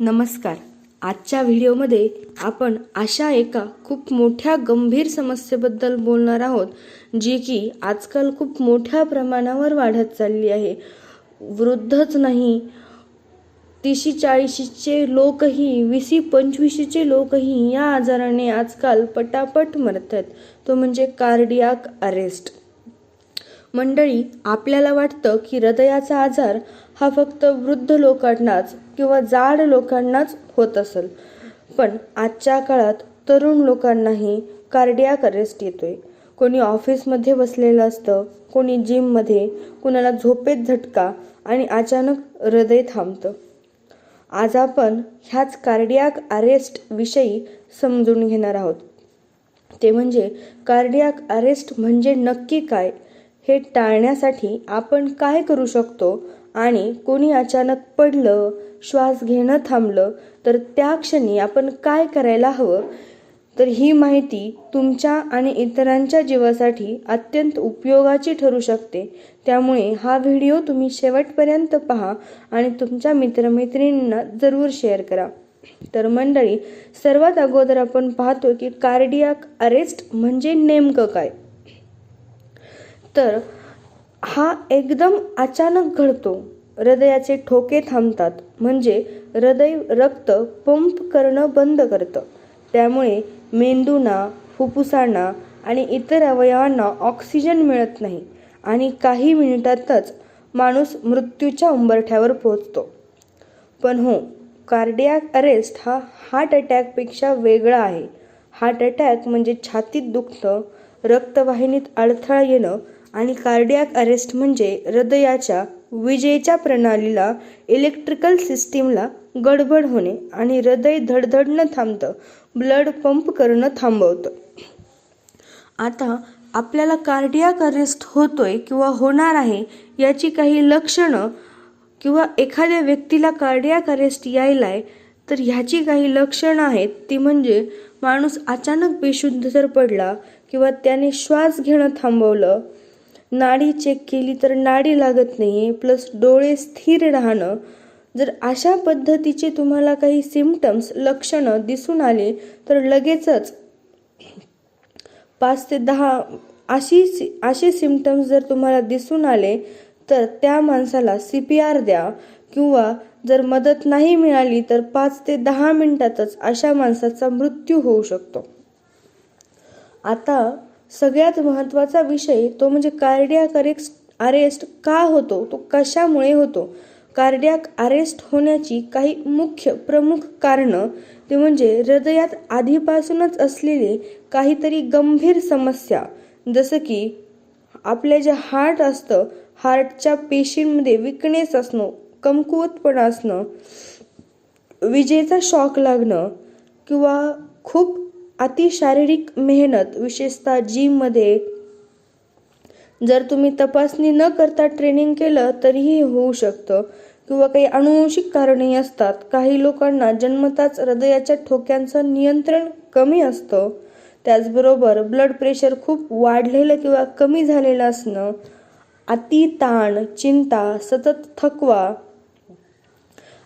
नमस्कार. आजच्या व्हिडिओमध्ये आपण अशा एका खूप मोठ्या गंभीर समस्येबद्दल बोलणार आहोत जी की आजकाल खूप मोठ्या प्रमाणावर वाढत चालली आहे. वृद्धच नाही तिशी चाळीशीचे लोकही वीसी पंचवीशीचे लोकही या आजाराने आजकाल पटापट मरत आहेत. तो म्हणजे कार्डियाक अरेस्ट. मंडळी आपल्याला वाटतं की हृदयाचा आजार हा फक्त वृद्ध लोकांनाच किंवा जाड लोकांनाच होत असेल. पण आजच्या काळात तरुण लोकांनाही कार्डियाक अरेस्ट येतोय. कोणी ऑफिसमध्ये बसलेलं असतं कोणी जिममध्ये कुणाला झोपेत झटका आणि अचानक हृदय थांबतं. आज आपण ह्याच कार्डियाक अरेस्ट विषयी समजून घेणार आहोत. ते म्हणजे कार्डियाक अरेस्ट म्हणजे नक्की काय? हे टाळण्यासाठी आपण काय करू शकतो? आणि कोणी अचानक पडलं श्वास घेणं थांबलं तर त्या क्षणी आपण काय करायला हवं? तर ही माहिती तुमच्या आणि इतरांच्या जीवासाठी अत्यंत उपयोगाची ठरू शकते. त्यामुळे हा व्हिडिओ तुम्ही शेवटपर्यंत पहा आणि तुमच्या मित्रमैत्रिणींना जरूर शेअर करा. तर मंडळी सर्वात अगोदर आपण पाहतो की कार्डियाक अरेस्ट म्हणजे नेमकं काय? तर हा एकदम अचानक घडतो. हृदयाचे ठोके थांबतात. म्हणजे हृदय रक्त पंप करणं बंद करतं. त्यामुळे मेंदूना फुफ्फुसांना आणि इतर अवयवांना ऑक्सिजन मिळत नाही आणि काही मिनिटातच माणूस मृत्यूच्या उंबरठ्यावर पोहोचतो. पण हो कार्डियाक अरेस्ट हा हार्ट अटॅकपेक्षा वेगळा आहे. हार्ट अटॅक म्हणजे छातीत दुखतं रक्तवाहिनीत अडथळा येणं आणि कार्डियाक अरेस्ट म्हणजे हृदयाच्या विजेच्या प्रणालीला इलेक्ट्रिकल सिस्टीमला गडबड होणे आणि हृदय धडधडणं थांबतं ब्लड पंप करणं थांबवतं. आता आपल्याला कार्डियाक अरेस्ट होतोय किंवा होणार आहे याची काही लक्षणं किंवा एखाद्या व्यक्तीला कार्डियाक अरेस्ट यायला आहे तर ह्याची काही लक्षणं आहेत ती म्हणजे माणूस अचानक बेशुद्ध जर पडला किंवा त्याने श्वास घेणं थांबवलं नाडी चेक केली तर नाडी लागत नाही प्लस डोळे स्थिर राहणं. जर अशा पद्धतीचे तुम्हाला काही सिमटम्स लक्षणं दिसून आले तर लगेचच पाच ते दहा अशी असे सिमटम्स जर तुम्हाला दिसून आले तर त्या माणसाला सी पी आर द्या. किंवा जर मदत नाही मिळाली तर पाच ते दहा मिनिटातच अशा माणसाचा मृत्यू होऊ शकतो. आता सगळ्यात महत्त्वाचा विषय तो म्हणजे कार्डियाक अरेस्ट अरेस्ट का होतो? तो कशामुळे होतो? कार्डियाक अरेस्ट होण्याची काही मुख्य प्रमुख कारणं ते म्हणजे हृदयात आधीपासूनच असलेले काहीतरी गंभीर समस्या. जसं की आपलं जे हार्ट असतं हार्टच्या पेशींमध्ये विकनेस असणं कमकुवतपणा असणं विजेचा शॉक लागणं किंवा खूप अति शारीरिक मेहनत विशेषतः जिममध्ये जर तुम्ही तपासणी न करता ट्रेनिंग केलं तरीही होऊ शकतं. किंवा काही अनुवंशिक कारणही असतात. काही लोकांना जन्मताच हृदयाच्या ठोक्यांचं नियंत्रण कमी असतं. त्याचबरोबर ब्लड प्रेशर खूप वाढलेलं किंवा कमी झालेलं असणं अति ताण चिंता सतत थकवा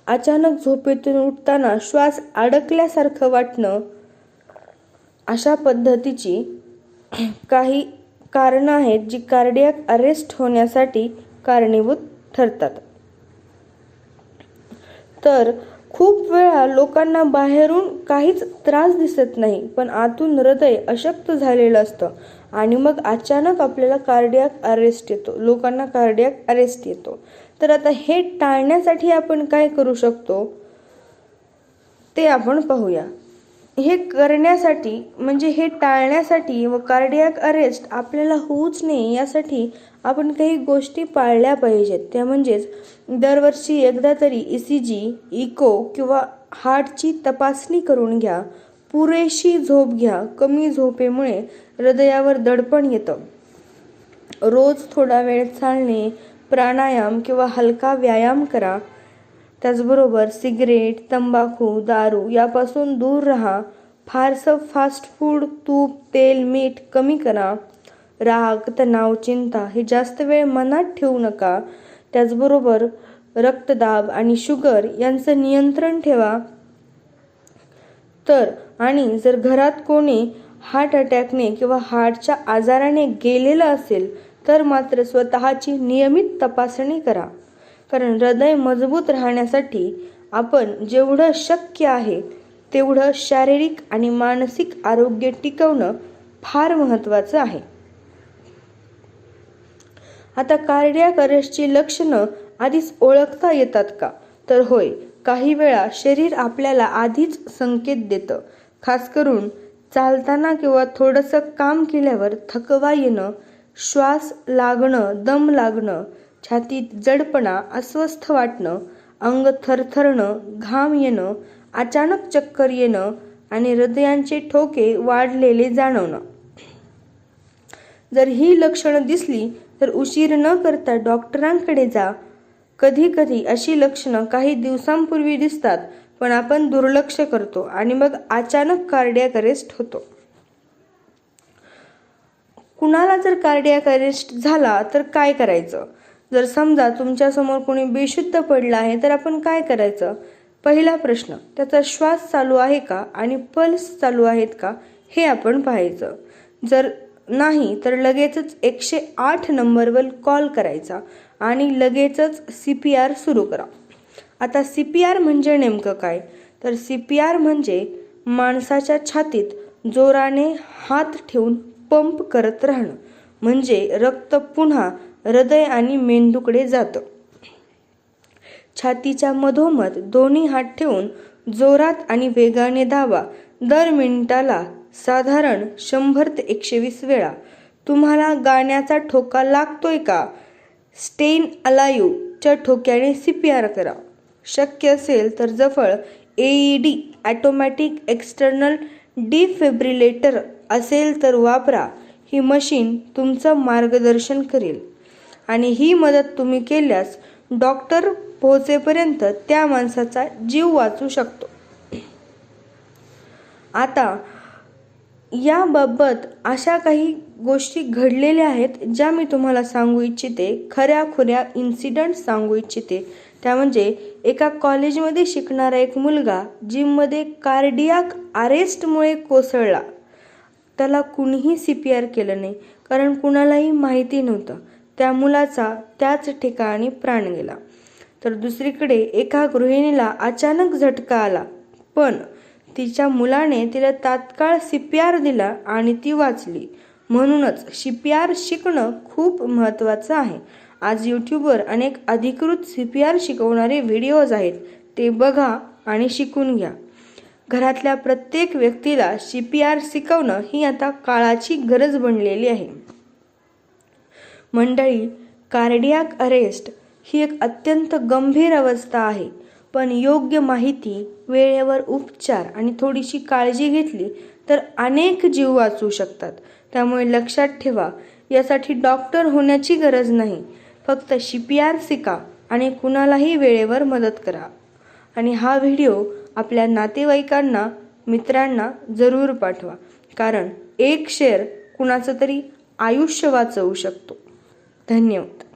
अचानक झोपेतून उठताना श्वास अडकल्यासारखं वाटणं अशा पद्धतीची काही कारणं आहेत जी कार्डियाक अरेस्ट होण्यासाठी कारणीभूत ठरतात. तर खूप वेळा लोकांना बाहेरून काहीच त्रास दिसत नाही पण आतून हृदय अशक्त झालेलं असतं आणि मग अचानक आपल्याला कार्डियाक अरेस्ट येतो लोकांना कार्डियाक अरेस्ट येतो. तर आता हे टाळण्यासाठी आपण काय करू शकतो? ते आपण पाहूया. हे करण्यासाठी म्हणजे हे टाळण्यासाठी व कार्डियाक अरेस्ट आपल्याला होऊच नये यासाठी आपण काही गोष्टी पाळल्या पाहिजेत. त्या म्हणजेच दरवर्षी एकदा तरी ई सी जी इको किंवा हार्टची तपासणी करून घ्या. पुरेशी झोप घ्या. कमी झोपेमुळे हृदयावर दडपण येतं. रोज थोडा वेळ चालणे प्राणायाम किंवा हलका व्यायाम करा. त्याचबरोबर सिगरेट तंबाखू दारू यापासून दूर राहा. फारसं फास्ट फूड तूप तेल मीठ कमी करा. राग तणाव चिंता हे जास्त वेळ मनात ठेवू नका. त्याचबरोबर रक्तदाब आणि शुगर यांचं नियंत्रण ठेवा. तर आणि जर घरात कोणी हार्ट अटॅकने किंवा हार्टच्या आजाराने गेलेलं असेल तर मात्र स्वतःची नियमित तपासणी करा. कारण हृदय मजबूत राहण्यासाठी आपण जेवढं शक्य आहे तेवढं शारीरिक आणि मानसिक आरोग्य टिकवणं फार महत्त्वाचं आहे. आता कार्डियाक अरेस्टची लक्षणं आधीच ओळखता येतात का? तर होय काही वेळा शरीर आपल्याला आधीच संकेत देतं. खास करून चालताना किंवा थोडंसं काम केल्यावर थकवा येणं श्वास लागणं दम लागणं छातीत जडपणा अस्वस्थ वाटणं अंग थरथरणं घाम येणं अचानक चक्कर येणं आणि हृदयांचे ठोके वाढलेले जाणवणं. जर ही लक्षणं दिसली तर उशीर न करता डॉक्टरांकडे जा. कधी कधी अशी लक्षणं काही दिवसांपूर्वी दिसतात पण आपण दुर्लक्ष करतो आणि मग अचानक कार्डियाक अरेस्ट होतो. कुणाला जर कार्डियाक अरेस्ट झाला तर काय करायचं? जर समजा तुमच्यासमोर कोणी बेशुद्ध पडला आहे तर आपण काय करायचं? पहिला प्रश्न त्याचा श्वास चालू आहे का आणि पल्स चालू आहेत का हे आपण पाहायचं. जर नाही तर लगेचच एकशे आठ नंबरवर कॉल करायचा आणि लगेचच सी पी आर सुरू करा. आता सी पी आर म्हणजे नेमकं काय? तर सी पी आर म्हणजे माणसाच्या छातीत जोराने हात ठेवून पंप करत राहणं. म्हणजे रक्त पुन्हा हृदय आणि मेंदूकडे जातं. छातीच्या मधोमध दोन्ही हात ठेवून जोरात आणि वेगाने धावा. दर मिनिटाला साधारण शंभर ते एकशे वीस वेळा. तुम्हाला गाण्याचा ठोका लागतोय का? स्टेन अलायूच्या ठोक्याने सी पी आर करा. शक्य असेल तर जवळ A D automatic external defibrillator असेल तर वापरा. ही मशीन तुमचं मार्गदर्शन करेल. आणि ही मदत तुम्ही केल्यास डॉक्टर पोहोचेपर्यंत त्या माणसाचा जीव वाचू शकतो. आता याबाबत अशा काही गोष्टी घडलेल्या आहेत ज्या मी तुम्हाला सांगू इच्छिते. खऱ्या खुऱ्या इन्सिडंट सांगू इच्छिते. त्या म्हणजे एका कॉलेजमध्ये शिकणारा एक मुलगा जिममध्ये कार्डियाक अरेस्टमुळे कोसळला. त्याला कुणीही सी पी आर केलं नाही कारण कुणालाही माहिती नव्हतं. त्या मुलाचा त्याच ठिकाणी प्राण गेला. तर दुसरीकडे एका गृहिणीला अचानक झटका आला पण तिच्या मुलाने तिला तात्काळ सी पी आर दिला आणि ती वाचली. म्हणूनच सी पी आर शिकणं खूप महत्त्वाचं आहे. आज यूट्यूबवर अनेक अधिकृत सी पी आर शिकवणारे व्हिडिओज आहेत ते बघा आणि शिकून घ्या. घरातल्या प्रत्येक व्यक्तीला सी पी आर शिकवणं ही आता काळाची गरज बनलेली आहे. मंडळी कार्डियाक अरेस्ट ही एक अत्यंत गंभीर अवस्था आहे. पण योग्य माहिती वेळेवर उपचार आणि थोडीशी काळजी घेतली तर अनेक जीव वाचू शकतात. त्यामुळे लक्षात ठेवा यासाठी डॉक्टर होण्याची गरज नाही. फक्त शिपयार शिका आणि कुणालाही वेळेवर मदत करा. आणि हा व्हिडिओ आपल्या नातेवाईकांना मित्रांना जरूर पाठवा. कारण एक शेअर कुणाचं तरी आयुष्य वाचवू शकतो. धन्यवाद.